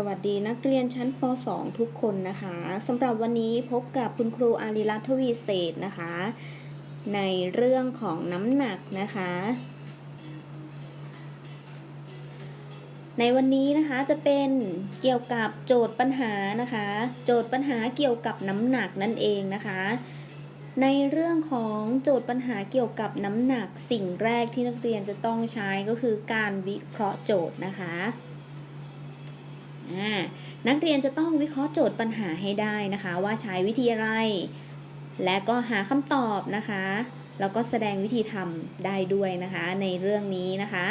สวัสดีนักเรียนชั้นป .2 ทุกคนนะคะสำหรับวันนี้พบกับคุณครูอารีรัตทวีเศษนะคะ ในเรื่องของน้ำหนักนะคะ ในวันนี้นะคะจะเป็นเกี่ยวกับโจทย์ปัญหานะคะ โจทย์ปัญหาเกี่ยวกับน้ำหนักนั่นเองนะคะในเรื่องของโจทย์ปัญหาเกี่ยวกับน้ำหนักสิ่งแรกที่นักเรียนจะต้องใช้ก็คือการวิเคราะห์โจทย์นะคะ นักเรียนจะต้องวิเคราะห์โจทย์ปัญหาให้ได้นะคะ ว่าใช้วิธีอะไร และก็หาคำตอบนะคะ แล้วก็แสดงวิธีทำได้ด้วยนะคะในเรื่องนี้นะคะ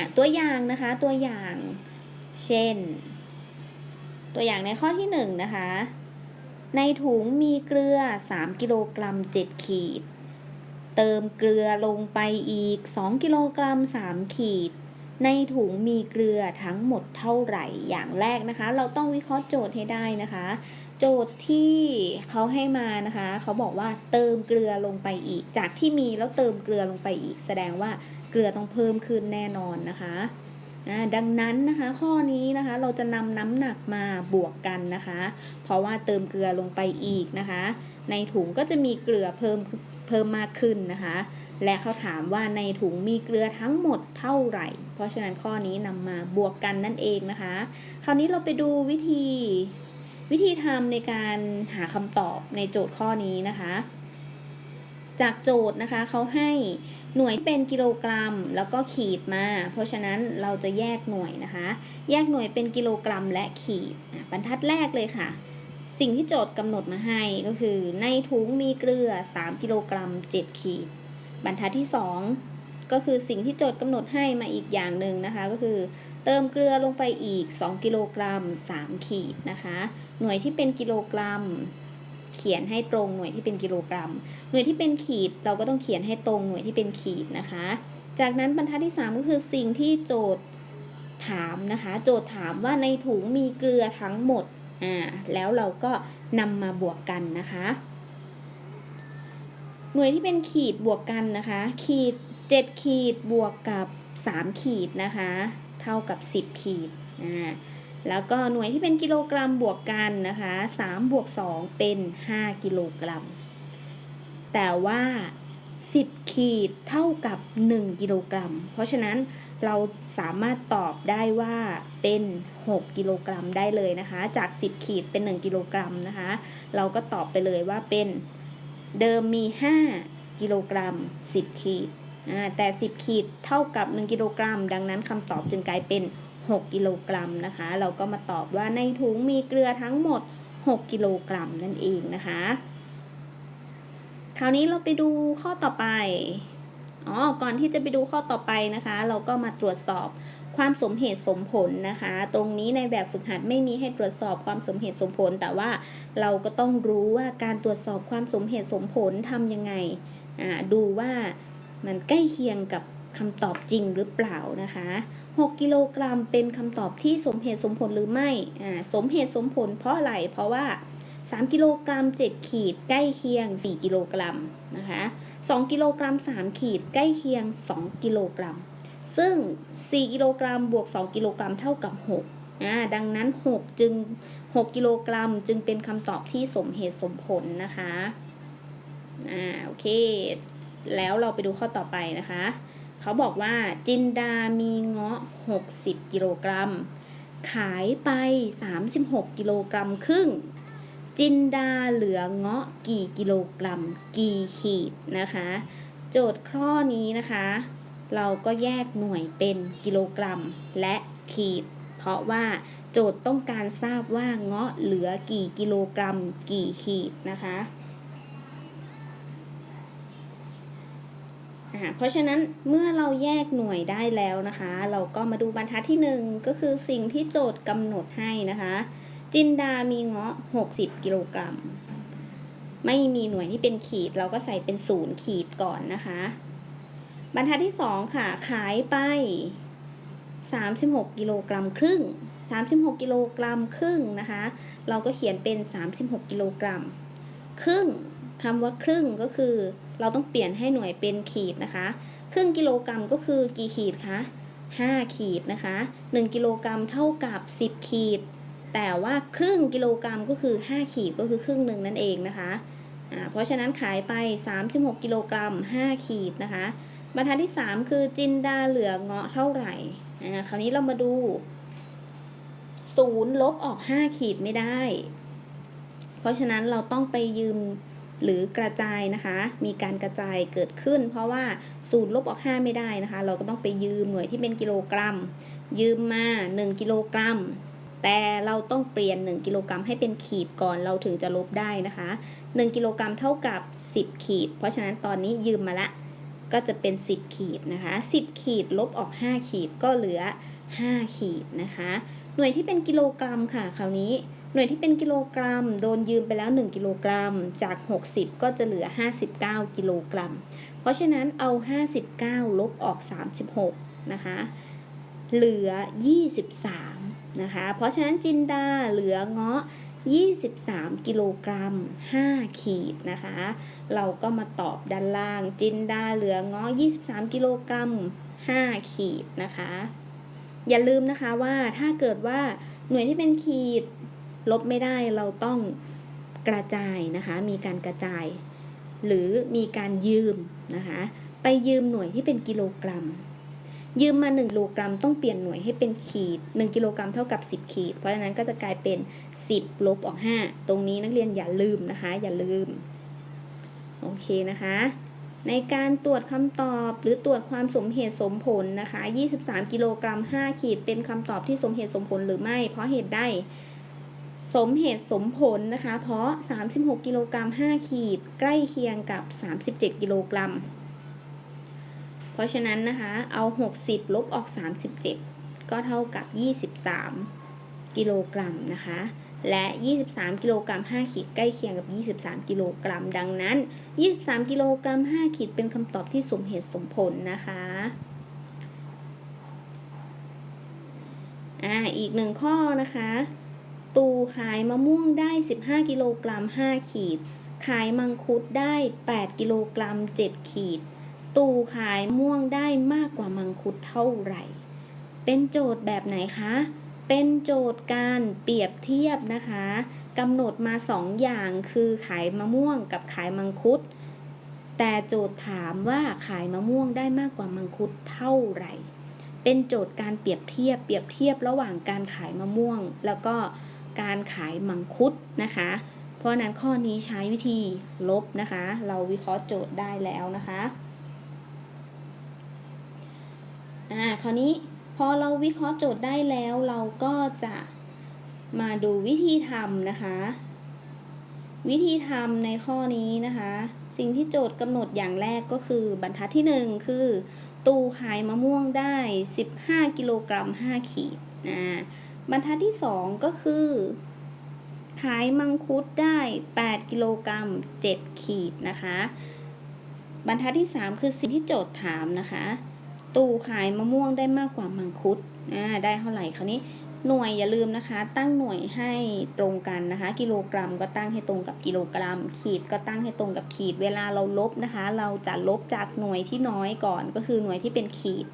ะตัวอย่างนะคะตัวอย่างเช่น ตัวอย่างในข้อที่1นงนะคะ ในถุงมีเกลือ 3 กิโลกรัม 7 ขีด เติมเกลือลงไปอีก 2 กิโลกรัม 3 ขีด ในถุงมีเกลือทั้งหมดเท่าไหร่อย่างแรกนะคะ เราต้องวิเคราะห์โจทย์ให้ได้นะคะ โจทย์ที่เขาให้มานะคะ เขาบอกว่าเติมเกลือลงไปอีก จากที่มีแล้วเติมเกลือลงไปอีก แสดงว่าเกลือต้องเพิ่มขึ้นแน่นอนนะคะดังนั้นนะคะข้อนี้นะคะเราจะนำน้ำหนักมาบวกกันนะคะ เพราะว่าเติมเกลือลงไปอีกนะคะ ในถุงก็จะมีเกลือเพิ่มเพิ่มมากขึ้นนะคะ และเขาถามว่าในถุงมีเกลือทั้งหมดเท่าไหร่ เพราะฉะนั้นข้อนี้นำมาบวกกันนั่นเองนะคะ คราวนี้เราไปดูวิธีวิธีทำในการหาคำตอบในโจทย์ข้อนี้นะคะ จากโจทย์นะคะเขาให้หน่วยเป็นกิโลกรัม แล้วก็ขีดมา เพราะฉะนั้นเราจะแยกหน่วยนะคะ แยกหน่วยเป็นกิโลกรัมและขีดบรรทัดแรกเลยค่ะ สิ่งที่โจทย์กำหนดมาให้ก็คือในถุงมีเกลือ 3 กิโลกรัม 7 ขีด บรรทัดที่ 2 ก็คือสิ่งที่โจทย์กำหนดให้มาอีกอย่างหนึ่งนะคะ ก็คือเติมเกลือลงไปอีก 2 กิโลกรัม 3 ขีดนะคะ หน่วยที่เป็นกิโลกรัม เขียนให้ตรงหน่วยที่เป็นกิโลกรัม หน่วยที่เป็นขีดเราก็ต้องเขียนให้ตรงหน่วยที่เป็นขีดนะคะ จากนั้นบรรทัดที่ 3 ก็คือสิ่งที่โจทย์ถามนะคะ โจทย์ถามว่าในถุงมีเกลือทั้งหมดอ่าแล้วเราก็นำมาบวกกันนะคะ หน่วยที่เป็นขีดบวกกันนะคะ ขีด 7 ขีดบวกกับ 3 ขีดนะคะ เท่ากับ 10 ขีดอ่าแล้วก็หน่วยที่เป็นกิโลกรัมบวกกันนะคะ3บวก2เป็น 5 กิโลกรัม แต่ว่า 10 ขีดเท่ากับ 1 กิโลกรัม เพราะฉะนั้นเราสามารถตอบได้ว่าเป็น 6 กิโลกรัมได้เลยนะคะ จาก 10 ขีดเป็น 1 กิโลกรัมนะคะ เราก็ตอบไปเลยว่าเป็น เดิมมี 5 กิโลกรัม 10 ขีดแต่ 10 ขีดเท่ากับ 1 กิโลกรัม ดังนั้นคำตอบจึงกลายเป็น 6 กิโลกรัมนะคะ เราก็มาตอบว่าในถุงมีเกลือทั้งหมด 6 กิโลกรัมนั่นเองนะคะ คราวนี้เราไปดูข้อต่อไป อ๋อ ก่อนที่จะไปดูข้อต่อไปนะคะ เราก็มาตรวจสอบความสมเหตุสมผลนะคะ ตรงนี้ในแบบฝึกหัดไม่มีให้ตรวจสอบความสมเหตุสมผล แต่ว่าเราก็ต้องรู้ว่าการตรวจสอบความสมเหตุสมผลทำยังไงอ่าดูว่ามันใกล้เคียงกับคำตอบจริงหรือเปล่านะคะ 6 กิโลกรัมเป็นคำตอบที่สมเหตุสมผลหรือไม่อ่าสมเหตุสมผลเพราะอะไร เพราะว่า 3 กิโลกรัม 7 ขีด ใกล้เคียง 4 กิโลกรัมนะคะ2กิโลกรัม 3 ขีด ใกล้เคียง 2 กิโลกรัม ซึ่ง 4 กิโลกรัมบวก 2 กิโลกรัมเท่ากับ 6อ่าดังนั้น 6 จึง 6 กิโลกรัม จึงเป็นคำตอบที่สมเหตุสมผลนะคะอ่าโอเค แล้วเราไปดูข้อต่อไปนะคะ เขาบอกว่าจินดามีเงาะ 60 กิโลกรัม ขายไป 36 กิโลกรัมครึ่ง จินดาเหลือเงาะกี่กิโลกรัม กี่ขีดนะคะ โจทย์ข้อนี้นะคะ เราก็แยกหน่วยเป็นกิโลกรัมและขีด เพราะว่าโจทย์ต้องการทราบว่าเงาะเหลือกี่กิโลกรัม กี่ขีดนะคะเพราะฉะนั้นเมื่อเราแยกหน่วยได้แล้วนะคะ เราก็มาดูบรรทัดที่ 1 ก็คือสิ่งที่โจทย์กำหนดให้นะคะ จินดามีเงาะ60 กิโลกรัม ไม่มีหน่วยที่เป็นขีดเราก็ใส่เป็นศูนย์ขีดก่อนนะคะ บรรทัดที่ 2 ค่ะ ขายไป 36 กิโลกรัมครึ่ง 36 กิโลกรัมครึ่งนะคะ เราก็เขียนเป็น 36 กิโลกรัม ครึ่งคำว่าครึ่งก็คือ เราต้องเปลี่ยนให้หน่วยเป็นขีดนะคะ ครึ่งกิโลกรัมก็คือกี่ขีดคะ 5 ขีดนะคะ 1 กิโลกรัมเท่ากับ 10 ขีด แต่ว่าครึ่งกิโลกรัมก็คือ 5 ขีดก็คือครึ่งหนึ่งนั่นเองนะคะเพราะฉะนั้นขายไป 36 กิโลกรัม 5 ขีดนะคะ บรรทัดที่ 3 คือจินดาเหลือเงาะเท่าไหร่คราวนี้เรามาดูศูนย์ลบออก 5 ขีดไม่ได้ เพราะฉะนั้นเราต้องไปยืมหรือกระจายนะคะ มีการกระจายเกิดขึ้น เพราะว่าศูนย์ลบออก 5 ไม่ได้นะคะ เราก็ต้องไปยืมหน่วยที่เป็นกิโลกรัม ยืมมา 1 กิโลกรัม แต่เราต้องเปลี่ยน 1กิโลกรัมให้เป็นขีดก่อนเราถึงจะลบได้นะคะ 1กิโลกรัมเท่ากับ 10 ขีด เพราะฉะนั้นตอนนี้ยืมมาละก็จะเป็น 10 ขีดนะคะ 10 ขีดลบออก 5 ขีดก็เหลือ 5 ขีดนะคะ หน่วยที่เป็นกิโลกรัมค่ะ คราวนี้หน่วยที่เป็นกิโลกรัม โดนยืมไปแล้ว 1 กิโลกรัม จาก 60 ก็จะเหลือ 59 กิโลกรัม เพราะฉะนั้นเอา 59 ลบออก 36 นะคะ เหลือ 23 นะคะ เพราะฉะนั้นจินดาเหลือเงาะ 23 กิโลกรัม 5 ขีดนะคะ เราก็มาตอบด้านล่าง จินดาเหลือเงาะ 23 กิโลกรัม 5 ขีดนะคะ อย่าลืมนะคะว่าถ้าเกิดว่าหน่วยที่เป็นขีดลบไม่ได้เราต้องกระจายนะคะ มีการกระจาย หรือมีการยืมนะคะ ไปยืมหน่วยที่เป็นกิโลกรัม ยืมมา 1กิโลกรัมต้องเปลี่ยนหน่วยให้เป็นขีด 1กิโลกรัมเท่ากับ 10 ขีด เพราะฉะนั้นก็จะกลายเป็น 10 ลบออก 5 ตรงนี้นักเรียนอย่าลืมนะคะ อย่าลืม โอเคนะคะ ในการตรวจคำตอบหรือตรวจความสมเหตุสมผลนะคะ 23 กิโลกรัม 5 ขีด เป็นคำตอบที่สมเหตุสมผลหรือไม่ เพราะเหตุใดสมเหตุสมผลนะคะ เพราะ 36 กิโลกรัม 5 ขีด ใกล้เคียงกับ 37 กิโลกรัม ราะฉะนั้นนะคะเอา 60 ลบออก 37 ก็เท่ากับ 23 กิโลกรัมนะคะ และ 23 กิโลกรัม 5 ขีดใกล้เคียงกับ 23 กิโลกรัม ดังนั้น 23 กิโลกรัม 5 ขีดเป็นคำตอบที่สมเหตุสมผลนะคะอ่าอีกหนึ่งข้อนะคะ ตูขายมะม่วงได้ 15 กิโลกรัม 5 ขีด ขายมังคุดได้ 8 กิโลกรัม 7 ขีด ตูขายมะม่วงได้มากกว่ามังคุดเท่าไหร่ เป็นโจทย์แบบไหนคะ เป็นโจทย์การเปรียบเทียบนะคะกำหนดมา2ออย่างคือขายมะม่วงกับขายมังคุด แต่โจทย์ถามว่าขายมะม่วงได้มากกว่ามังคุดเท่าไหร่ เป็นโจทย์การเปรียบเทียบเปรียบเทียบระหว่างการขายมะม่วง แล้วก็การขายมังคุดนะคะ เพราะนั้นข้อนี้ใช้วิธีลบนะคะ เราวิเคราะห์โจทย์ได้แล้วนะคะ อ่าคราวนี้พอเราวิเคราะห์โจทย์ได้แล้วเราก็จะมาดูวิธีทำนะคะ วิธีทำในข้อนี้นะคะ สิ่งที่โจทย์กำหนดอย่างแรกก็คือบรรทัดที่ 1 คือ ตูขายมะม่วงได้ 15 กิโลกรัม 5 ขีดอ่าบรรทัดที่ 2 ก็คือ ขายมังคุดได้ 8 กิโลกรัม 7 ขีดนะคะ บรรทัดที่ 3 คือสิ่งที่โจทย์ถามนะคะ ตูขายมะม่วงได้มากกว่ามังคุดอ่าได้เท่าไหร่คราวนี้หน่วยอย่าลืมนะคะ ตั้งหน่วยให้ตรงกันนะคะ กิโลกรัมก็ตั้งให้ตรงกับกิโลกรัม ขีดก็ตั้งให้ตรงกับขีด เวลาเราลบนะคะ เราจะลบจากหน่วยที่น้อยก่อนก็คือหน่วยที่เป็นขีด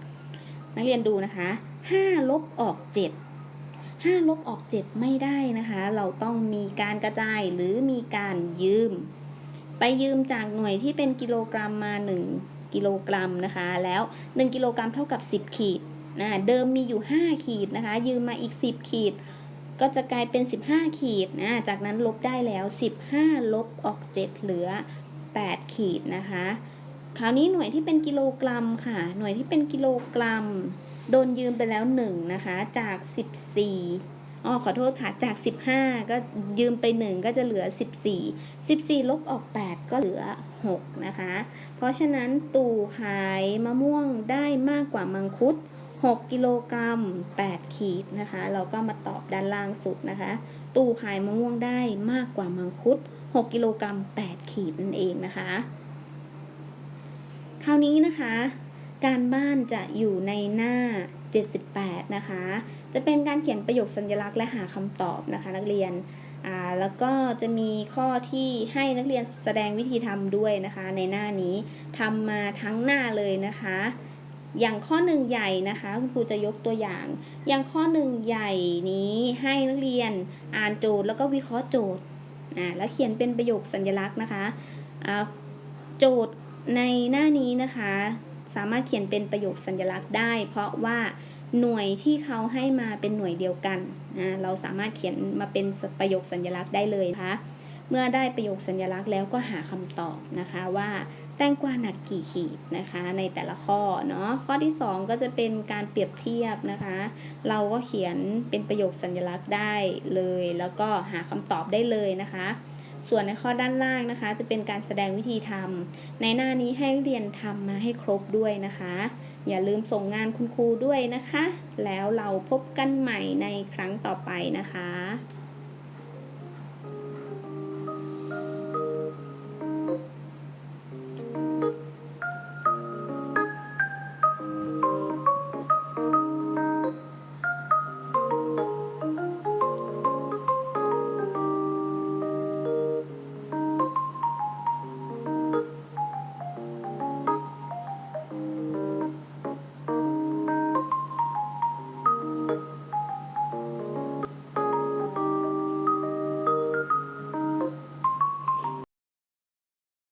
นักเรียนดูนะคะ5ลบออก7 5ลบออก 7 ไม่ได้นะคะ เราต้องมีการกระจายหรือมีการยืม ไปยืมจากหน่วยที่เป็นกิโลกรัมมา 1 กิโลกรัมนะคะ แล้ว 1 กิโลกรัมเท่ากับ 10 ขีดนะเดิมมีอยู่ 5 ขีดนะคะ ยืมมาอีก 10 ขีด ก็จะกลายเป็น 15 ขีดนะจากนั้นลบได้แล้ว 15 ลบออก 7 เหลือ 8 ขีดนะคะ คราวนี้หน่วยที่เป็นกิโลกรัมค่ะ หน่วยที่เป็นกิโลกรัม โดนยืมไปแล้ว 1 นะคะ จาก 14 อ๋อขอโทษค่ะจาก 15 ก็ยืมไป 1 ก็จะเหลือ 14 14 ลบออก 8 ก็เหลือ 6 นะคะ เพราะฉะนั้นตู่ขายมะม่วงได้มากกว่ามังคุด 6 กิโลกรัม 8 ขีดนะคะ เราก็มาตอบด้านล่างสุดนะคะ ตู่ขายมะม่วงได้มากกว่ามังคุด 6 กิโลกรัม 8 ขีดนั่นเองนะคะ คราวนี้นะคะ การบ้านจะอยู่ในหน้า 78 นะคะ จะเป็นการเขียนประโยคสัญลักษณ์และหาคำตอบนะคะ นักเรียน อ่า แล้วก็จะมีข้อที่ให้นักเรียนแสดงวิธีทำด้วยนะคะ ในหน้านี้ทำมาทั้งหน้าเลยนะคะ อย่างข้อหนึ่งใหญ่นะคะคุณครูจะยกตัวอย่าง อย่างข้อหนึ่งใหญ่นี้ให้นักเรียนอ่านโจทย์แล้วก็วิเคราะห์โจทย์ อ่า แล้วเขียนเป็นประโยคสัญลักษณ์นะคะ อ่า โจทย์ในหน้านี้นะคะ สามารถเขียนเป็นประโยคสัญลักษณ์ได้ เพราะว่าหน่วยที่เขาให้มาเป็นหน่วยเดียวกันนะเราสามารถเขียนมาเป็นประโยคสัญลักษณ์ได้เลยนะคะเมื่อได้ประโยคสัญลักษณ์แล้วก็หาคำตอบนะคะว่าแตงกวาหนักกี่ขีดนะคะในแต่ละข้อเนาะข้อที่ 2 ก็จะเป็นการเปรียบเทียบนะคะ เราก็เขียนเป็นประโยคสัญลักษณ์ได้เลย แล้วก็หาคำตอบได้เลยนะคะ ส่วนในข้อด้านล่างนะคะ จะเป็นการแสดงวิธีทำในหน้านี้ให้เรียนทำมาให้ครบด้วยนะคะ อย่าลืมส่งงานคุณครูด้วยนะคะ แล้วเราพบกันใหม่ในครั้งต่อไปนะคะ